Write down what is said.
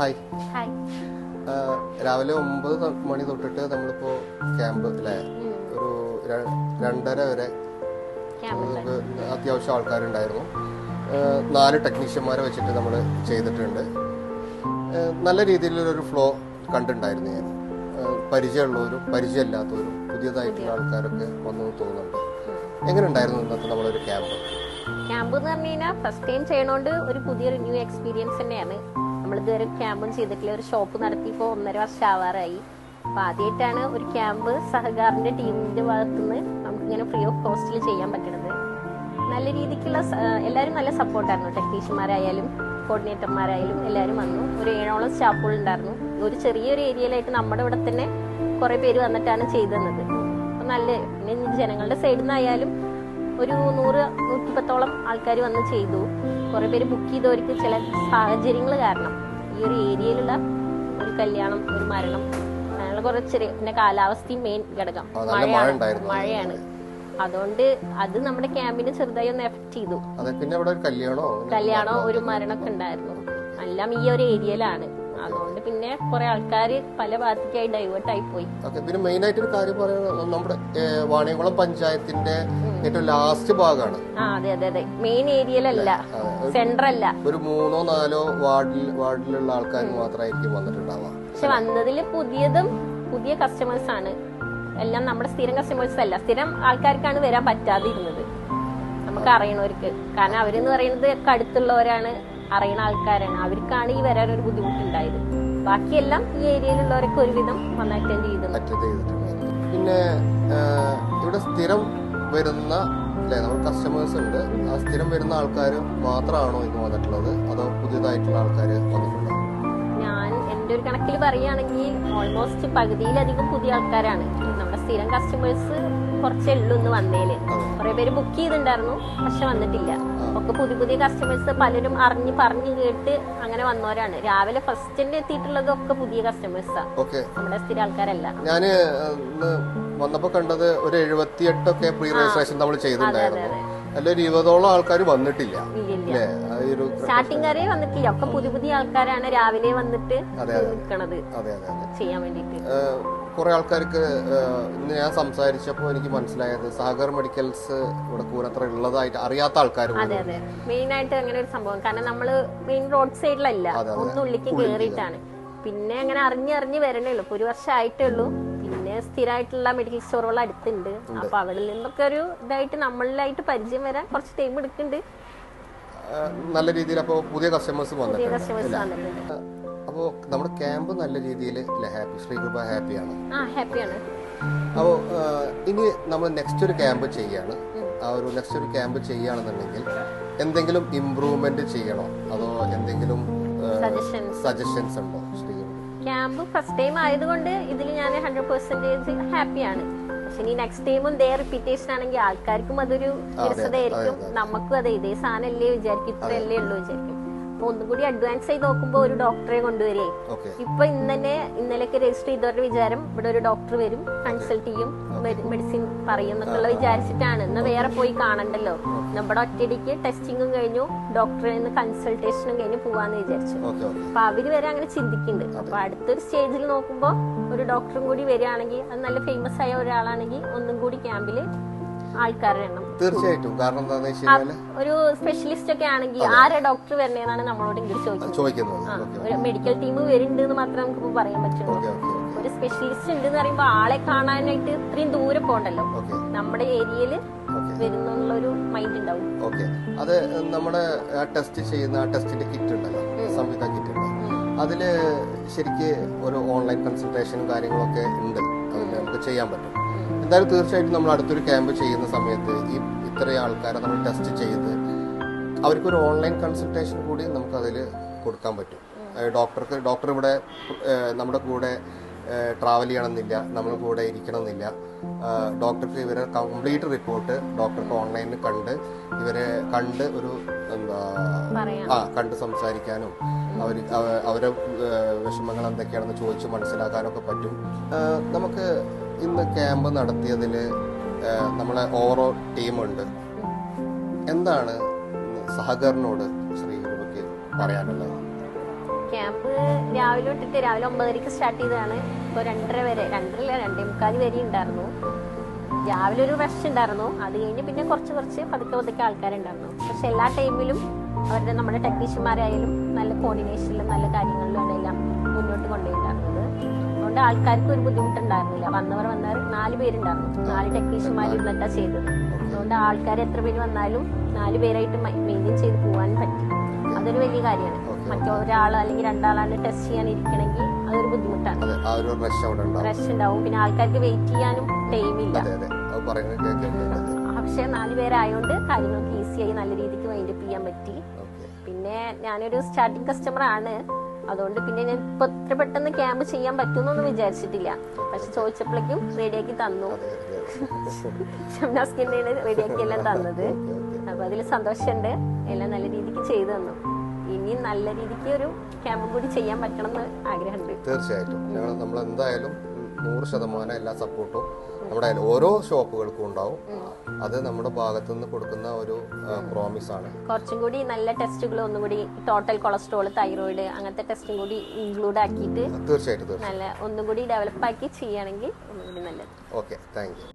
Hi hi രാവിലെ ഒമ്പത് മണി തൊട്ടിട്ട് നമ്മളിപ്പോ ക്യാമ്പ് അല്ലേ ഒരു രണ്ടര വരെ അത്യാവശ്യം ആൾക്കാരുണ്ടായിരുന്നു. നാല് ടെക്നീഷ്യന്മാരെ വെച്ചിട്ട് നമ്മൾ ചെയ്തിട്ടുണ്ട്. നല്ല രീതിയിലൊരു ഫ്ലോ കണ്ടിട്ടുണ്ടായിരുന്നു ഞാൻ. പരിചയമുള്ളവരും പരിചയമില്ലാത്തവരും പുതിയതായിട്ടുള്ള ആൾക്കാരൊക്കെ വന്നു തോന്നുന്നുണ്ട്. എങ്ങനെ ഉണ്ടായിരുന്നു ഇന്നത്തെ നമ്മളൊരു ക്യാമ്പ് ക്യാമ്പ് എന്ന് പറഞ്ഞു കഴിഞ്ഞാൽ ഫസ്റ്റ് ടൈം ചെയ്യണോണ്ട് ഒരു പുതിയൊരു ന്യൂ എക്സ്പീരിയൻസ് തന്നെയാണ്. നമ്മൾ ഇതുവരെ ക്യാമ്പും ചെയ്തിട്ടില്ല. ഒരു ഷോപ്പ് നടത്തിയപ്പോൾ ഒന്നര വർഷം ആവാറായി. അപ്പൊ ആദ്യമായിട്ടാണ് ഒരു ക്യാമ്പ് സഹകാറിന്റെ ടീമിന്റെ ഭാഗത്തുനിന്ന് നമുക്കിങ്ങനെ ഫ്രീ ഓഫ് കോസ്റ്റിൽ ചെയ്യാൻ പറ്റണത്. നല്ല രീതിക്കുള്ള എല്ലാവരും നല്ല സപ്പോർട്ടായിരുന്നു ടെക്നീഷ്യന്മാരായാലും കോർഡിനേറ്റർമാരായാലും എല്ലാവരും വന്നു. ഒരു ഏഴോളം സ്റ്റാഫുകൾ ഉണ്ടായിരുന്നു. ഒരു ചെറിയൊരു ഏരിയയിലായിട്ട് നമ്മുടെ ഇവിടെ തന്നെ കുറെ പേര് വന്നിട്ടാണ് ചെയ്തത് അപ്പൊ നല്ല പിന്നെ ജനങ്ങളുടെ സൈഡിൽ നിന്നായാലും ഒരു നൂറ് നൂറ്റിപ്പത്തോളം ആൾക്കാർ വന്ന് ചെയ്തു. കുറെ പേര് ബുക്ക് ചെയ്തവർക്ക് ചില സാഹചര്യങ്ങൾ കാരണം. ഈ ഒരു ഏരിയയിലുള്ള ഒരു കല്യാണം ഒരു മരണം അങ്ങനെയുള്ള കുറെ ചെറിയ പിന്നെ കാലാവസ്ഥയും മെയിൻ ഘടകം. മഴയാണ്. മഴയാണ്. അതുകൊണ്ട് അത് നമ്മുടെ ക്യാമ്പിനെ ചെറുതായി ഒന്ന് എഫക്ട് ചെയ്തു. പിന്നെ കല്യാണം ഒരു മരണമൊക്കെ ഉണ്ടായിരുന്നു. എല്ലാം ഈ ഒരു ഏരിയയിലാണ്. അതുകൊണ്ട് പിന്നെ കുറെ ആൾക്കാർ പല ഭാഗത്തേക്കായി ഡൈവേർട്ട് ആയി പോയി. പിന്നെ മെയിൻ ആയിട്ട് ഒരു കാര്യം പറയുന്നത് നമ്മുടെ വാണിയംകുളം പഞ്ചായത്തിന്റെ ഏറ്റവും ലാസ്റ്റ് ഭാഗമാണ് അതെ അതെ അതെ. മെയിൻ ഏരിയയിലല്ല. സെന്റർ അല്ല ഒരു മൂന്നോ നാലോ വാർഡിൽ വാർഡിലുള്ള ആൾക്കാർ മാത്രമായിരിക്കും വന്നിട്ടുണ്ടാവുക. പക്ഷെ വന്നതിൽ പുതിയതും പുതിയ കസ്റ്റമേഴ്സ് ആണ്. എല്ലാം നമ്മുടെ സ്ഥിരം കസ്റ്റമേഴ്സ് അല്ല. സ്ഥിരം ആൾക്കാർക്കാണ് വരാൻ പറ്റാതിരുന്നത്. നമുക്ക് അറിയണവർക്ക് കാരണം അവരെന്ന് പറയുന്നത് അടുത്തുള്ളവരാണ്. അറിയണ ആൾക്കാരാണ്. അവർക്കാണ് ഈ വരാൻ ഒരു ബുദ്ധിമുട്ടുണ്ടായത്. ബാക്കിയെല്ലാം ഈ ഏരിയയിലുള്ളവരൊക്കെ ഒരുവിധം വന്ന് അറ്റൻഡ് ചെയ്തു അറ്റൻഡ് ചെയ്തിട്ടുണ്ട്. പിന്നെ ഇവിടെ സ്ഥിരം വരുന്ന അല്ലേ നമ്മൾ കസ്റ്റമേഴ്സ് ഉണ്ട്. ആ സ്ഥിരം വരുന്ന ആൾക്കാർ മാത്രമാണോ ഇന്ന് വന്നിട്ടുള്ളത്? അതോ പുതിയതായിട്ടുള്ള ആൾക്കാർ വന്നിട്ടുണ്ടോ? ഞാൻ എന്റെ ഒരു കണക്കിൽ പറയുകയാണെങ്കിൽ ഓൾമോസ്റ്റ് പകുതിയിലധികം പുതിയ ആൾക്കാരാണ്. നമ്മുടെ സ്ഥിരം കസ്റ്റമേഴ്സ് കുറച്ചേ ഉള്ളൂ ഇന്ന് വന്നേൽ. കുറെ പേര് ബുക്ക് ചെയ്തിട്ടുണ്ടായിരുന്നു പക്ഷെ വന്നിട്ടില്ല. ഒക്കെ പുതിയ പുതിയ കസ്റ്റമേഴ്സ് പലരും അറിഞ്ഞ് പറഞ്ഞു കേട്ട് അങ്ങനെ വന്നവരാണ്. രാവിലെ ഫസ്റ്റിന്റെ എത്തിയിട്ടുള്ളതൊക്കെ പുതിയ കസ്റ്റമേഴ്സ് ഓക്കെ. നമ്മുടെ സ്ഥിര ആൾക്കാരല്ല. ഇന്ന് വന്നപ്പോ കണ്ടത് ഒരു എഴുപത്തിയെട്ടൊക്കെ പ്രീ രജിസ്ട്രേഷൻ നമ്മൾ ചെയ്തിട്ടുണ്ടായിരുന്നു അല്ലൊരു ഇരുപതോളം ആൾക്കാർ വന്നിട്ടില്ല. വരെ വന്നിട്ടില്ല. ഒക്കെ പുതിയ പുതിയ ആൾക്കാരാണ് രാവിലെ വന്നിട്ട് നിൽക്കണത് ചെയ്യാൻ വേണ്ടിട്ട് കുറെ ആൾക്കാർക്ക് ഇന്ന് ഞാൻ സംസാരിച്ചപ്പോൾ എനിക്ക് മനസ്സിലായത് സഹകർ മെഡിക്കൽസ് ഇവിടെ കൂരത്ര ഉള്ളതായിട്ട് അറിയാത്ത ആൾക്കാർ അതെ അതെ. മെയിൻ ആയിട്ട് അങ്ങനെ ഒരു സംഭവം. കാരണം നമ്മൾ മെയിൻ റോഡ് സൈഡിലല്ല. ഒന്ന് ഉള്ളിലേക്ക് കേറിയിട്ടാണ്. പിന്നെ അങ്ങനെ അറിഞ്ഞറിഞ്ഞ് വരണേ ഉള്ളൂ. ഒരു വർഷം ആയിട്ടേ ഉള്ളൂ പിന്നെ സ്ഥിരമായിട്ടുള്ള മെഡിക്കൽ സ്റ്റോറുകൾ അടുത്തുണ്ട്. അപ്പൊ അവിടെ നിന്നൊക്കെ ഒരു ഇതായിട്ട് നമ്മളിലായിട്ട് പരിചയം വരാൻ കുറച്ച് ടൈം എടുക്കുന്നുണ്ട്. നല്ല രീതിയിൽ അപ്പോൾ പുതിയ കസ്റ്റമേഴ്സ് വന്നിട്ടുണ്ട് അപ്പോൾ നമ്മുടെ ക്യാമ്പ് നല്ല രീതിയിൽ ഹാപ്പി ശ്രീകൃപ ഹാപ്പിയാണ്. അപ്പോൾ ഇനി നമ്മൾ നെക്സ്റ്റ് ഒരു ക്യാമ്പ് ചെയ്യാണ്. ആ ഒരു നെക്സ്റ്റ് ഒരു ക്യാമ്പ് ചെയ്യുകയാണെന്നുണ്ടെങ്കിൽ എന്തെങ്കിലും ഇംപ്രൂവ്മെന്റ് ചെയ്യണോ? അതോ എന്തെങ്കിലും സജഷൻസ് ഉണ്ടോ ക്യാമ്പ് ഫസ്റ്റ് ടൈം ആയതുകൊണ്ട് ഇതിൽ ഞാൻ ഹൺഡ്രഡ് പെർസെന്റേജ് ഹാപ്പിയാണ് പക്ഷെ ഇനി നെക്സ്റ്റ് ടൈമും ഇതേ റിപ്പീറ്റേഷൻ ആണെങ്കിൽ ആൾക്കാർക്കും അതൊരു വിരസതയായിരിക്കും നമുക്കും അതെ ഇതേ സാധനമല്ലേ വിചാരിക്കും. ഇത്രയല്ലേ ഉള്ളൂ വിചാരിക്കും. അപ്പൊ ഒന്നും കൂടി അഡ്വാൻസ് ചെയ്ത് നോക്കുമ്പോ ഒരു ഡോക്ടറെ കൊണ്ടുവരേ ഇപ്പൊ ഇന്ന് തന്നെ ഇന്നലെയൊക്കെ രജിസ്റ്റർ ചെയ്തവരുടെ വിചാരം ഇവിടെ ഒരു ഡോക്ടർ വരും കൺസൾട്ട് ചെയ്യും മെഡിസിൻ പറയും എന്നൊക്കെയുള്ള വിചാരിച്ചിട്ടാണ്. ഇന്ന് വേറെ പോയി കാണണ്ടല്ലോ. നമ്മുടെ ഒറ്റയടിക്ക് ടെസ്റ്റിങ്ങും കഴിഞ്ഞു ഡോക്ടറെ നിന്ന് കൺസൾട്ടേഷനും കഴിഞ്ഞ് പോവാന്ന് വിചാരിച്ചു. അപ്പൊ അവർ വരെ അങ്ങനെ ചിന്തിക്കുന്നുണ്ട്. അപ്പൊ അടുത്തൊരു സ്റ്റേജിൽ നോക്കുമ്പോ ഒരു ഡോക്ടറും കൂടി വരികയാണെങ്കിൽ അത് നല്ല ഫേമസ് ആയ ഒരാളാണെങ്കിൽ ഒന്നും കൂടി ക്യാമ്പിൽ ആൾക്കാരുടെ എണ്ണം. തീർച്ചയായിട്ടും. കാരണം എന്താണെന്ന് വെച്ച് ഒരു സ്പെഷ്യലിസ്റ്റ് ഒക്കെ ആണെങ്കിൽ ആരാ ഡോക്ടർ വരണേന്നാണ് നമ്മളോട് ഇങ്ങനെ ചോദിക്കുന്നത്. ഒരു മെഡിക്കൽ ടീം വരുന്നുണ്ട് എന്ന് മാത്രമേ നമുക്ക് പറയാൻ പറ്റുള്ളൂ. ഒരു സ്പെഷ്യലിസ്റ്റ് ഉണ്ട് എന്ന് പറയുമ്പോൾ ആളെ കാണാനായിട്ട് ഇത്രയും ദൂരെ പോകണ്ടല്ലോ. നമ്മുടെ ഏരിയയിൽ ഓക്കെ. വരുന്നുള്ള ഒരു മൈൻഡ് ഉണ്ടാവും അത് നമ്മുടെ ആ ടെസ്റ്റ് ചെയ്യുന്ന ആ ടെസ്റ്റിന്റെ കിറ്റ് ഉണ്ടല്ലോ. സംവിധ കിറ്റ് ഉണ്ട്. അതിൽ ശരിക്ക് ഒരു ഓൺലൈൻ കൺസൾട്ടേഷനും കാര്യങ്ങളൊക്കെ ഉണ്ട്. അതിന് നമുക്ക് ചെയ്യാൻ പറ്റും. എന്തായാലും തീർച്ചയായിട്ടും നമ്മൾ അടുത്തൊരു ക്യാമ്പ് ചെയ്യുന്ന സമയത്ത് ഈ ഇത്രയും ആൾക്കാരെ നമ്മൾ ടെസ്റ്റ് ചെയ്ത് അവർക്കൊരു ഓൺലൈൻ കൺസൾട്ടേഷൻ കൂടി നമുക്കതിൽ കൊടുക്കാൻ പറ്റും. ഡോക്ടർക്ക് ഡോക്ടർ ഇവിടെ നമ്മുടെ കൂടെ ട്രാവൽ ചെയ്യണമെന്നില്ല നമ്മൾ കൂടെ ഇരിക്കണമെന്നില്ല. ഡോക്ടർക്ക് ഇവരെ കംപ്ലീറ്റ് റിപ്പോർട്ട് ഡോക്ടർക്ക് ഓൺലൈനിൽ കണ്ട് ഇവരെ കണ്ട് ഒരു എന്താ ആ കണ്ട് സംസാരിക്കാനും അവർ അവരെ വിഷമങ്ങൾ എന്തൊക്കെയാണെന്ന് ചോദിച്ച് മനസ്സിലാക്കാനൊക്കെ പറ്റും. നമുക്ക് ഇന്ന് ക്യാമ്പ് നടത്തിയതിൽ നമ്മളെ ഓവറോൾ ടീമുണ്ട്. എന്താണ് സഹകരണോട് ശ്രീ രൂപയ്ക്ക് പറയാനുള്ളത്? ക്യാമ്പ് രാവിലെ തൊട്ടിട്ട് രാവിലെ ഒമ്പതരക്ക് സ്റ്റാർട്ട് ചെയ്തതാണ്. ഇപ്പോൾ രണ്ടര വരെ രണ്ടരല്ല രണ്ടേ മുക്കാൽ വരെ ഉണ്ടായിരുന്നു. രാവിലെ ഒരു റഷ് ഉണ്ടായിരുന്നു. അത് കഴിഞ്ഞ് പിന്നെ കുറച്ച് കുറച്ച് പതുക്കെ പതുക്കെ ആൾക്കാരുണ്ടായിരുന്നു. പക്ഷെ എല്ലാ ടൈമിലും അവരുടെ നമ്മുടെ ടെക്നീഷ്യന്മാരായാലും നല്ല കോർഡിനേഷനിലും നല്ല കാര്യങ്ങളിലും എല്ലാം മുന്നോട്ട് കൊണ്ടുപോയിട്ടുണ്ടായിരുന്നത് അതുകൊണ്ട് ആൾക്കാർക്ക് ഒരു ബുദ്ധിമുട്ടുണ്ടായിരുന്നില്ല. വന്നവർ വന്നവർ നാല് പേരുണ്ടായിരുന്നു. നാല് ടെക്നീഷ്യന്മാർ ഇരുന്നിട്ടാ ചെയ്തത്. അതുകൊണ്ട് ആൾക്കാർ എത്ര പേര് വന്നാലും നാല് പേരായിട്ട് മെയിന്റെയിൻ ചെയ്ത് പോകാൻ പറ്റി. അതൊരു വലിയ കാര്യമാണ്. മറ്റൊരാൾ അല്ലെങ്കിൽ രണ്ടാളാണ് ടെസ്റ്റ് ചെയ്യാൻ ഇരിക്കണമെങ്കിൽ അതൊരു ബുദ്ധിമുട്ടാണ്. റഷ് ഉണ്ടാവും. പിന്നെ ആൾക്കാർക്ക് വെയിറ്റ് ചെയ്യാനും ടൈമില്ല പക്ഷെ നാല് പേരായതുകൊണ്ട് കാര്യങ്ങൾക്ക് ഈസിയായി നല്ല രീതിക്ക് വൈൻഡപ്പ് ചെയ്യാൻ പറ്റി. പിന്നെ ഞാനൊരു സ്റ്റാർട്ടിങ് കസ്റ്റമർ ആണ്. അതുകൊണ്ട് പിന്നെ ഞാൻ ഇപ്പൊ ഇത്ര പെട്ടെന്ന് ക്യാമ്പ് ചെയ്യാൻ പറ്റുമെന്നൊന്നും വിചാരിച്ചിട്ടില്ല. പക്ഷെ ചോദിച്ചപ്പോഴേക്കും റെഡിയാക്കി തന്നു. അതെ റെഡിയാക്കി എല്ലാം തന്നത്. അപ്പൊ അതിൽ സന്തോഷമുണ്ട്. എല്ലാം നല്ല രീതിക്ക് ചെയ്തു തന്നു. ഇനി നല്ല രീതിക്ക് ഒരു ക്യാമ്പും കൂടി ചെയ്യാൻ പറ്റണം എന്ന് ആഗ്രഹമുണ്ട്. തീർച്ചയായിട്ടും. നമ്മൾ എന്തായാലും നൂറ് ശതമാനം എല്ലാ സപ്പോർട്ടും നമ്മുടെ ഓരോ ഷോപ്പുകൾക്കും ഉണ്ടാവും. അത് നമ്മുടെ ഭാഗത്തു നിന്ന് കൊടുക്കുന്ന ഒരു പ്രോമിസ് ആണ്. കുറച്ചും കൂടി നല്ല ടെസ്റ്റുകൾ ഒന്നും കൂടി ടോട്ടൽ കൊളസ്ട്രോൾ തൈറോയിഡ് അങ്ങനത്തെ ടെസ്റ്റും കൂടി ഇൻക്ലൂഡ് ആക്കിയിട്ട് തീർച്ചയായിട്ടും നല്ല ഒന്നും കൂടി ഡെവലപ്പ് ആക്കി ചെയ്യുകയാണെങ്കിൽ ഒന്നും കൂടി നല്ലത്. Okay thank you